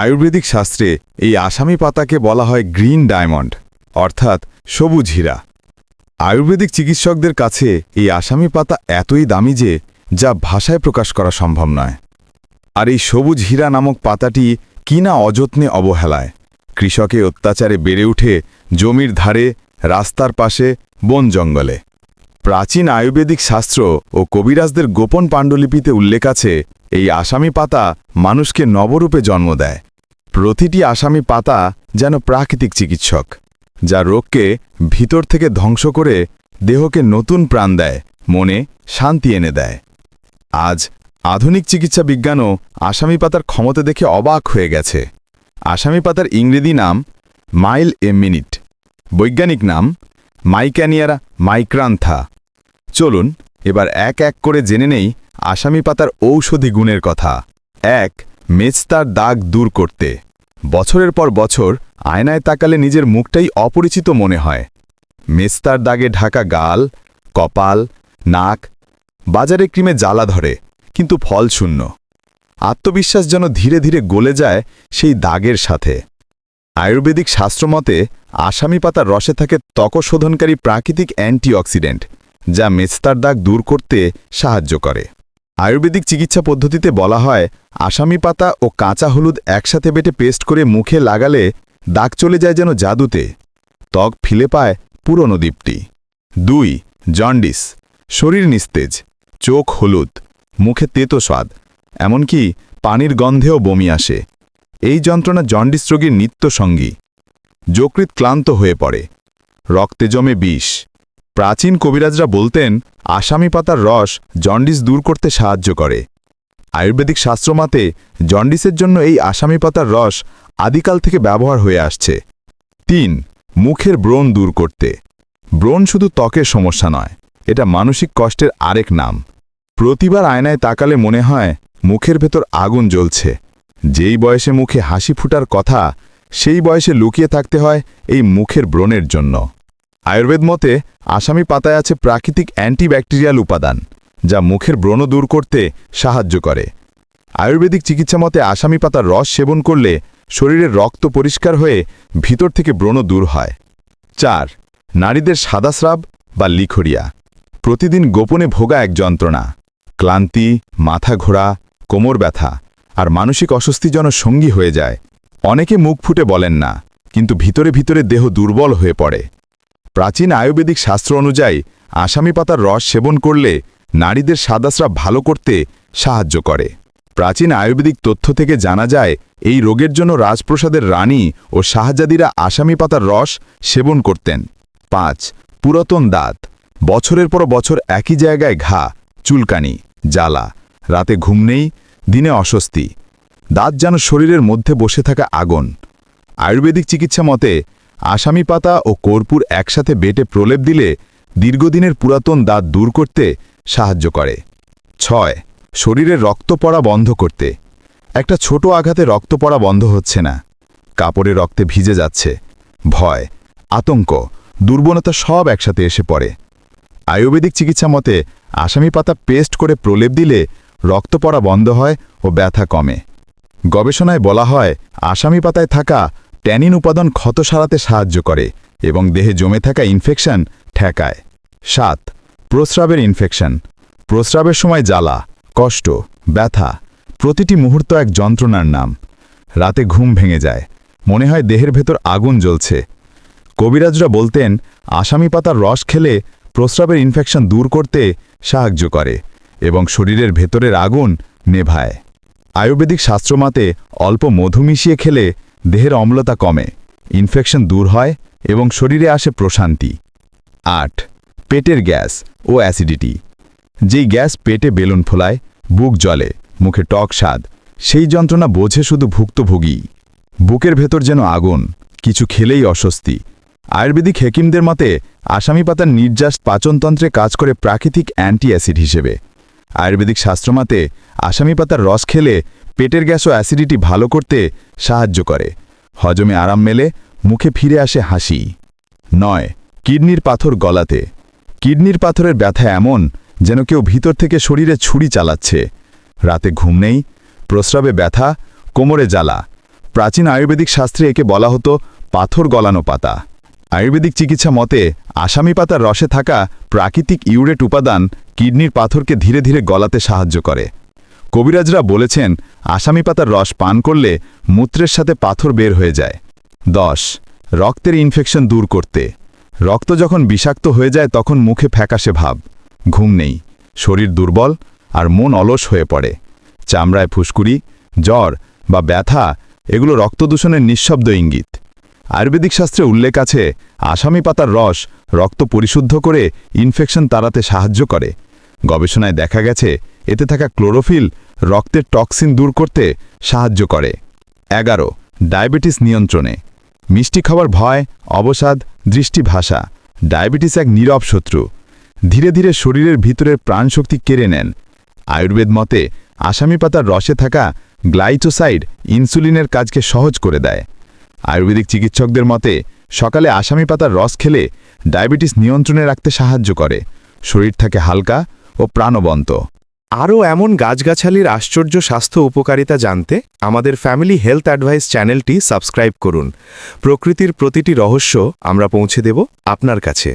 আয়ুর্বেদিক শাস্ত্রে এই আসামি পাতাকে বলা হয় গ্রিন ডায়মন্ড, অর্থাৎ সবুজ হীরা। আয়ুর্বেদিক চিকিৎসকদের কাছে এই আসামি পাতা এতই দামি যে যা ভাষায় প্রকাশ করা সম্ভব নয়। আর এই সবুজ হীরা নামক পাতাটি কিনা অযত্নে অবহেলায়? কৃষকে অত্যাচারে বেড়ে উঠে জমির ধারে, রাস্তার পাশে, বন জঙ্গলে। প্রাচীন আয়ুর্বেদিক শাস্ত্র ও কবিরাজদের গোপন পাণ্ডুলিপিতে উল্লেখ আছে এই আসামি পাতা মানুষকে নবরূপে জন্ম দেয়। প্রতিটি আসামি পাতা যেন প্রাকৃতিক চিকিৎসক, যা রোগকে ভিতর থেকে ধ্বংস করে দেহকে নতুন প্রাণ দেয়, মনে শান্তি এনে দেয়। আজ আধুনিক চিকিৎসা বিজ্ঞানও আসামি পাতার ক্ষমতা দেখে অবাক হয়ে গেছে। আসামি পাতার ইংরেজি নাম মাইল এ মিনিট, বৈজ্ঞানিক নাম মাইক্যানিয়ারা মাইক্রান্থা। চলুন এবার এক এক করে জেনে নেই আসামি পাতার ঔষধি গুণের কথা। এক, মেজতার দাগ দূর করতে। বছরের পর বছর আয়নায় তাকালে নিজের মুখটাই অপরিচিত মনে হয়। মেস্তার দাগে ঢাকা গাল, কপাল, নাক, বাজারে ক্রিমে জ্বালা ধরে, কিন্তু ফল শূন্য। আত্মবিশ্বাস যেন ধীরে ধীরে গলে যায় সেই দাগের সাথে। আয়ুর্বেদিক শাস্ত্রমতে আসামি পাতার রসে থাকে ত্বকশোধনকারী প্রাকৃতিক অ্যান্টিঅক্সিডেন্ট, যা মেস্তার দাগ দূর করতে সাহায্য করে। আয়ুর্বেদিক চিকিৎসা পদ্ধতিতে বলা হয়, আসামি পাতা ও কাঁচা হলুদ একসাথে বেটে পেস্ট করে মুখে লাগালে দাগ চলে যায় যেন জাদুতে। ত্বক ফিলে পায় পুরনো দ্বীপটি দুই, জন্ডিস। শরীর নিস্তেজ, চোখ হলুদ, মুখে তেতো স্বাদ, এমনকি পানির গন্ধেও বমি আসে। এই যন্ত্রণা জন্ডিস রোগীর নিত্যসঙ্গী। যকৃত ক্লান্ত হয়ে পড়ে। রক্তে জমে বিষ। প্রাচীন কবিরাজরা বলতেন, আসামি পাতার রস জন্ডিস দূর করতে সাহায্য করে। আয়ুর্বেদিক শাস্ত্রমাতে, জন্ডিসের জন্য এই আসামি পাতার রস আদিকাল থেকে ব্যবহার হয়ে আসছে। তিন, মুখের ব্রণ দূর করতে। ব্রণ শুধু ত্বকের সমস্যা নয়, এটা মানসিক কষ্টের আরেক নাম। প্রতিবার আয়নায় তাকালে মনে হয়, মুখের ভেতর আগুন জ্বলছে। যেই বয়সে মুখে হাসি ফুটার কথা, সেই বয়সে লুকিয়ে থাকতে হয় এই মুখের ব্রণের জন্য। আয়ুর্বেদ মতে, আসামি পাতায় আছে প্রাকৃতিক অ্যান্টিব্যাকটেরিয়াল উপাদান, যা মুখের ব্রণ দূর করতে সাহায্য করে। আয়ুর্বেদিক চিকিৎসা মতে, আসামি পাতার রস সেবন করলে শরীরের রক্ত পরিষ্কার হয়ে ভিতর থেকে ব্রণ দূর হয়। চার, নারীদের সাদাস্রাব বা লিখরিয়া প্রতিদিন গোপনে ভোগা এক যন্ত্রণা। ক্লান্তি, মাথা ঘোরা, কোমর ব্যথা আর মানসিক অস্বস্তি যেন সঙ্গী হয়ে যায়। অনেকে মুখ ফুটে বলেন না, কিন্তু ভিতরে ভিতরে দেহ দুর্বল হয়ে পড়ে। প্রাচীন আয়ুর্বেদিক শাস্ত্র অনুযায়ী আসামি পাতার রস সেবন করলে নারীদের সাদাস্রাব ভালো করতে সাহায্য করে। প্রাচীন আয়ুর্বেদিক তথ্য থেকে জানা যায়, এই রোগের জন্য রাজপ্রসাদের রানী ও শাহজাদিরা আসামি পাতার রস সেবন করতেন। পাঁচ, পুরাতন দাঁত। বছরের পর বছর একই জায়গায় ঘা, চুলকানি, জ্বালা। রাতে ঘুম নেই, দিনে অস্বস্তি। দাঁত যেন শরীরের মধ্যে বসে থাকা আগুন। আয়ুর্বেদিক চিকিৎসা মতে আসামি পাতা ও কর্পূর একসাথে বেটে প্রলেপ দিলে দীর্ঘদিনের পুরাতন দাঁত দূর করতে সাহায্য করে। ছয়, শরীরে রক্ত পড়া বন্ধ করতে। একটা ছোট আঘাতে রক্ত পড়া বন্ধ হচ্ছে না। কাপড়ে রক্তে ভিজে যাচ্ছে। ভয়, আতঙ্ক, দুর্বলতা সব একসাথে এসে পড়ে। আয়ুর্বেদিক চিকিৎসা মতে আসামি পাতা পেস্ট করে প্রলেপ দিলে রক্ত পড়া বন্ধ হয় ও ব্যথা কমে। গবেষণায় বলা হয়, আসামি পাতায় থাকা ট্যানিন উপাদান ক্ষত সারাতে সাহায্য করে এবং দেহে জমে থাকা ইনফেকশন ঠেকায়। সাত, প্রস্রাবের ইনফেকশন প্রস্রাবের সময় জ্বালা, কষ্ট, ব্যথা প্রতিটি মুহূর্ত এক যন্ত্রণার নাম। রাতে ঘুম ভেঙে যায়, মনে হয় দেহের ভেতর আগুন জ্বলছে। কবিরাজরা বলতেন, আসামি পাতার রস খেলে প্রস্রাবের ইনফেকশন দূর করতে সাহায্য করে এবং শরীরের ভেতরের আগুন নেভায়। আয়ুর্বেদিক শাস্ত্রমাতে অল্প মধু মিশিয়ে খেলে দেহের অম্লতা কমে ইনফেকশন দূর হয় এবং শরীরে আসে প্রশান্তি। আট, পেটের গ্যাস ও অ্যাসিডিটি। যেই গ্যাস পেটে বেলুন ফোলায়, বুক জলে মুখে টক স্বাদ, সেই যন্ত্রণা বোঝে শুধু ভুক্তভোগী। বুকের ভেতর যেন আগুন, কিছু খেলেই অস্বস্তি। আয়ুর্বেদিক হেকিমদের মতে, আসামি পাতার নির্যাস পাচনতন্ত্রে কাজ করে প্রাকৃতিক অ্যান্টি অ্যাসিড হিসেবে। আয়ুর্বেদিক শাস্ত্রমাতে আসামি পাতার রস খেলে পেটের গ্যাস ও অ্যাসিডিটি ভালো করতে সাহায্য করে। হজমে আরাম মেলে, মুখে ফিরে আসে হাসি। নয়, কিডনির পাথর গলাতে। কিডনির পাথরের ব্যথা এমন যেন কেউ ভিতর থেকে শরীরে ছুরি চালাচ্ছে। রাতে ঘুম নেই, প্রস্রাবে ব্যথা, কোমরে জ্বালা। প্রাচীন আয়ুর্বেদিক শাস্ত্রে একে বলা হতো পাথর গলানো পাতা। আয়ুর্বেদিক চিকিৎসা মতে, আসামি পাতার রসে থাকা প্রাকৃতিক ইউরেট উপাদান কিডনির পাথরকে ধীরে ধীরে গলাতে সাহায্য করে। কবিরাজরা বলেছেন, আসামি পাতার রস পান করলে মূত্রের সাথে পাথর বের হয়ে যায়। দশ, রক্তের ইনফেকশন দূর করতে। রক্ত যখন বিষাক্ত হয়ে যায়, তখন মুখে ফ্যাকাশে ভাব। ঘুম নেই। শরীর দুর্বল আর মন অলস হয়ে পড়ে। চামড়ায় ফুসকুড়ি, জ্বর বা ব্যথা, এগুলো রক্তদূষণের নিঃশব্দ ইঙ্গিত। আয়ুর্বেদিক শাস্ত্রে উল্লেখ আছে, আসামি পাতার রস রক্ত পরিশুদ্ধ করে ইনফেকশন তাড়াতে সাহায্য করে। গবেষণায় দেখা গেছে এতে থাকা ক্লোরোফিল রক্তের টক্সিন দূর করতে সাহায্য করে। এগারো, ডায়াবেটিস নিয়ন্ত্রণে। মিষ্টি খাবার ভয়, অবসাদ, দৃষ্টিভাষা। ডায়াবেটিস এক নীরব শত্রু। ধীরে ধীরে শরীরের ভিতরের প্রাণশক্তি কেড়ে নেন। আয়ুর্বেদ মতে, আসামি পাতার রসে থাকা গ্লাইটোসাইড ইনসুলিনের কাজকে সহজ করে দেয়। আয়ুর্বেদিক চিকিৎসকদের মতে, সকালে আসামি পাতার রস খেলে ডায়াবেটিস নিয়ন্ত্রণে রাখতে সাহায্য করে। শরীর থাকে হালকা ও প্রাণবন্ত। আরও এমন গাছগাছালির আশ্চর্য স্বাস্থ্য উপকারিতা জানতে আমাদের ফ্যামিলি হেলথ অ্যাডভাইস চ্যানেলটি সাবস্ক্রাইব করুন। প্রকৃতির প্রতিটি রহস্য আমরা পৌঁছে দেব আপনার কাছে।